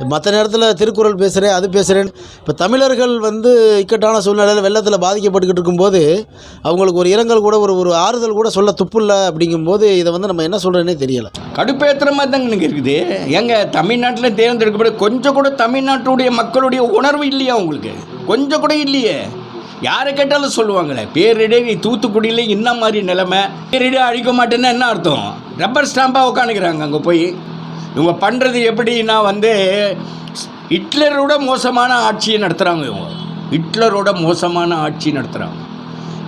மற்ற நேரத்தில் திருக்குறள் பேசுகிறேன் அது பேசுகிறேன் இப்போ தமிழர்கள் வந்து இக்கட்டான சூழ்நிலையில் வெள்ளத்தில் பாதிக்கப்பட்டுக்கிட்டு இருக்கும்போது அவங்களுக்கு ஒரு இரங்கல் கூட ஒரு ஒரு ஆறுதல் கூட சொல்ல துப்புல்ல அப்படிங்கும்போது இதை வந்து நம்ம என்ன சொல்கிறேன்னே தெரியலை. கடுப்பேற்றுற மாதிரி தாங்க எனக்கு இருக்குது. ஏங்க தமிழ்நாட்டில் தேர்ந்தெடுக்கப்பட கொஞ்சம் கூட தமிழ்நாட்டுடைய மக்களுடைய உணர்வு இல்லையா உங்களுக்கு? கொஞ்சம் கூட இல்லையே. யாரை கேட்டாலும் சொல்லுவாங்களே பேரிடர் தூத்துக்குடியில் என்ன மாதிரி நிலைமை பேரிடர் அழிக்க மாட்டேன்னா என்ன அர்த்தம்? ரப்பர் ஸ்டாம்பாக உட்காந்துக்கிறாங்க அங்கே போய். இவங்க பண்ணுறது எப்படின்னா வந்து ஹிட்லரோட மோசமான ஆட்சியை நடத்துகிறாங்க இவங்க. ஹிட்லரோட மோசமான ஆட்சி நடத்துகிறாங்க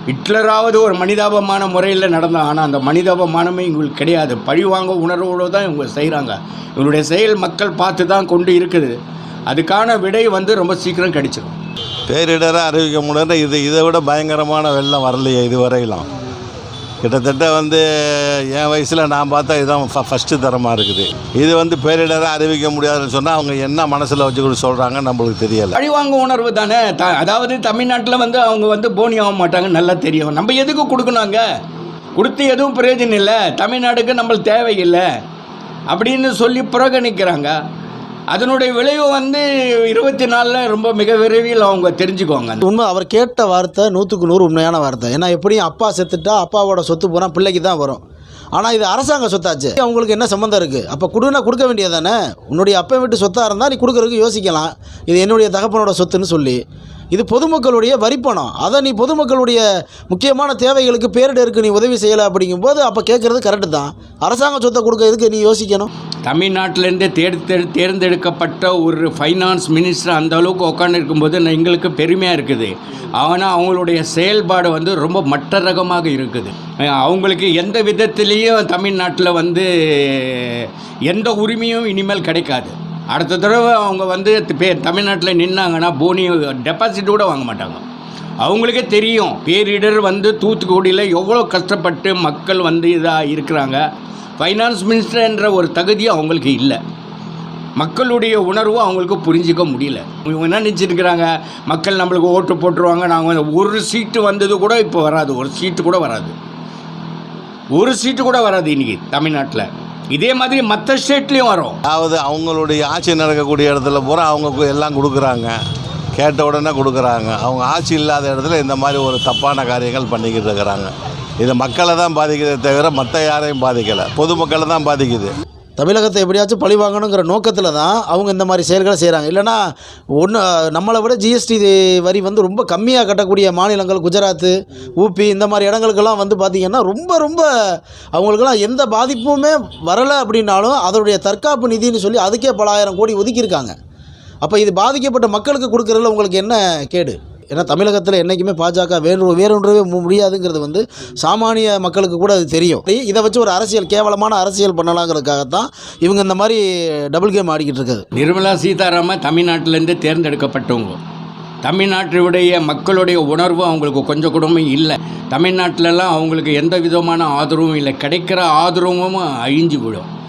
ஹிட்லராவது ஒரு மனிதாபமான முறையில் நடந்தான் ஆனால் அந்த மனிதாபமானமே இவங்களுக்கு கிடையாது. பழிவாங்க உணர்வோடு தான் இவங்க செய்கிறாங்க இவங்களுடைய செயல் மக்கள் பார்த்து தான் கொண்டு இருக்குது. அதுக்கான விடை வந்து ரொம்ப சீக்கிரம் கிடைச்சிடும் பேரிடரை அறிவிக்க முடியாது இது இதை விட பயங்கரமான வெள்ளம் வரலையே இதுவரையிலாம் கிட்டத்தட்ட வந்து என் வயசில் நான் பார்த்தா இதுதான் ஃப ஃபஸ்ட்டு தரமாக இருக்குது. இது வந்து பேரிடரை அறிவிக்க முடியாதுன்னு சொன்னால் அவங்க என்ன மனசில் வச்சுக்கிட்டு சொல்கிறாங்க நம்மளுக்கு தெரியலை. அழிவாங்க உணர்வு தானே? த அதாவது தமிழ்நாட்டில் வந்து அவங்க வந்து போனி ஆக மாட்டாங்க நல்லா தெரியும். நம்ம எதுக்கு கொடுக்கணுங்க? கொடுத்து எதுவும் பிரயோஜனம் இல்லை. தமிழ்நாடுக்கு நம்மளுக்கு தேவையில்லை. அப்படின்னு சொல்லி புறக்கணிக்கிறாங்க. அதனுடைய விளைவு வந்து இருபத்தி நாலில் ரொம்ப மிக விரைவில் அவங்க தெரிஞ்சுக்குவாங்க. உண்மை அவர் கேட்ட வார்த்தை நூற்றுக்கு நூறு உண்மையான வார்த்தை. ஏன்னா எப்படியும் அப்பா செத்துட்டா அப்பாவோட சொத்து போனால் பிள்ளைக்கு தான் வரும். ஆனால் இது அரசாங்க சொத்தாச்சு. அவங்களுக்கு என்ன சம்மந்தம் இருக்குது அப்போ கொடுனா கொடுக்க வேண்டியது தானே? உன்னுடைய அப்பா வீட்டு சொத்தாக இருந்தால் நீ கொடுக்குறதுக்கு யோசிக்கலாம். இது என்னுடைய தகப்பனோட சொத்துன்னு சொல்லி. இது பொதுமக்களுடைய வரிப்பணம். அதை நீ பொதுமக்களுடைய முக்கியமான தேவைகளுக்கு பேரிடருக்கு நீ உதவி செய்யலை அப்படிங்கும்போது அப்போ கேட்குறது கரெக்டு தான். அரசாங்க சொத்தை கொடுக்கறதுக்கு நீ யோசிக்கணும்? தமிழ்நாட்டிலேருந்தே தேர்ந்தெடு தேர்ந்தெடுக்கப்பட்ட ஒரு ஃபைனான்ஸ் மினிஸ்டர் அந்த அளவுக்கு உட்காந்து இருக்கும்போது எங்களுக்கு பெருமையாக இருக்குது. ஆனால் அவங்களுடைய செயல்பாடு வந்து ரொம்ப மற்ற ரகமாக இருக்குது அவங்களுக்கு எந்த விதத்துலேயும் தமிழ்நாட்டில் வந்து எந்த உரிமையும் இனிமேல் கிடைக்காது. அடுத்த தடவை அவங்க வந்து பே தமிழ்நாட்டில் நின்னாங்கன்னா போனி டெபாசிட் கூட வாங்க மாட்டாங்க. அவங்களுக்கே தெரியும் பேரிடர் வந்து தூத்துக்குடியில் எவ்வளோ கஷ்டப்பட்டு மக்கள் வந்து இதாக இருக்கிறாங்க. ஃபைனான்ஸ் மினிஸ்டர்ன்ற ஒரு தகுதி அவங்களுக்கு இல்லை. மக்களுடைய உணர்வு அவங்களுக்கு புரிஞ்சிக்க முடியல. இவங்க என்ன நினச்சிருக்கிறாங்க? மக்கள் நம்மளுக்கு ஓட்டு போட்டுருவாங்க. நாங்கள் ஒரு சீட்டு வந்தது கூட இப்போ வராது. ஒரு சீட்டு கூட வராது. ஒரு சீட்டு கூட வராது இன்றைக்கி தமிழ்நாட்டில். இதே மாதிரி மற்ற ஸ்டேட்லேயும் வரும். அதாவது அவங்களுடைய ஆட்சி நடக்கக்கூடிய இடத்துல பூரா அவங்க எல்லாம் கொடுக்குறாங்க. கேட்ட உடனே கொடுக்குறாங்க. அவங்க ஆட்சி இல்லாத இடத்துல இந்த மாதிரி ஒரு தப்பான காரியங்கள் பண்ணிக்கிட்டு இருக்கிறாங்க. இது மக்களை தான் பாதிக்குதே தவிர மற்ற யாரையும் பாதிக்கலை. பொதுமக்களை தான் பாதிக்குது. தமிழகத்தை எப்படியாச்சும் பழி வாங்கணுங்கிற நோக்கத்தில் தான் அவங்க இந்த மாதிரி செயல்களை செய்கிறாங்க இல்லைனா ஒன்று நம்மளை விட ஜிஎஸ்டி வரி வந்து ரொம்ப கம்மியாக கட்டக்கூடிய மாநிலங்கள் குஜராத்து ஊபி இந்த மாதிரி இடங்களுக்கெல்லாம் வந்து பார்த்திங்கன்னா ரொம்ப ரொம்ப அவங்களுக்கெல்லாம் எந்த பாதிப்புமே வரலை அப்படின்னாலும் அதனுடைய தற்காப்பு நிதின்னு சொல்லி அதுக்கே பல ஆயிரம் கோடி ஒதுக்கியிருக்காங்க. அப்போ இது பாதிக்கப்பட்ட மக்களுக்கு கொடுக்குறதுல உங்களுக்கு என்ன கேடு? ஏன்னா தமிழகத்தில் என்றைக்குமே பாஜக வேறு வேறொன்றவே முடியாதுங்கிறது வந்து சாமானிய மக்களுக்கு கூட அது தெரியும். இதை வச்சு ஒரு அரசியல் கேவலமான அரசியல் பண்ணலாங்கிறதுக்காகத்தான் இவங்க இந்த மாதிரி டபுள் கேம் ஆடிக்கிட்டு இருக்குது. நிர்மலா சீதாராமன் தமிழ்நாட்டிலேருந்து தேர்ந்தெடுக்கப்பட்டவங்க. தமிழ்நாட்டுடைய மக்களுடைய உணர்வு அவங்களுக்கு கொஞ்சம் கூடமே இல்லை. தமிழ்நாட்டிலலாம் அவங்களுக்கு எந்த விதமான ஆதரவும் இல்லை. கிடைக்கிற ஆதரவும் அழிஞ்சு விடும்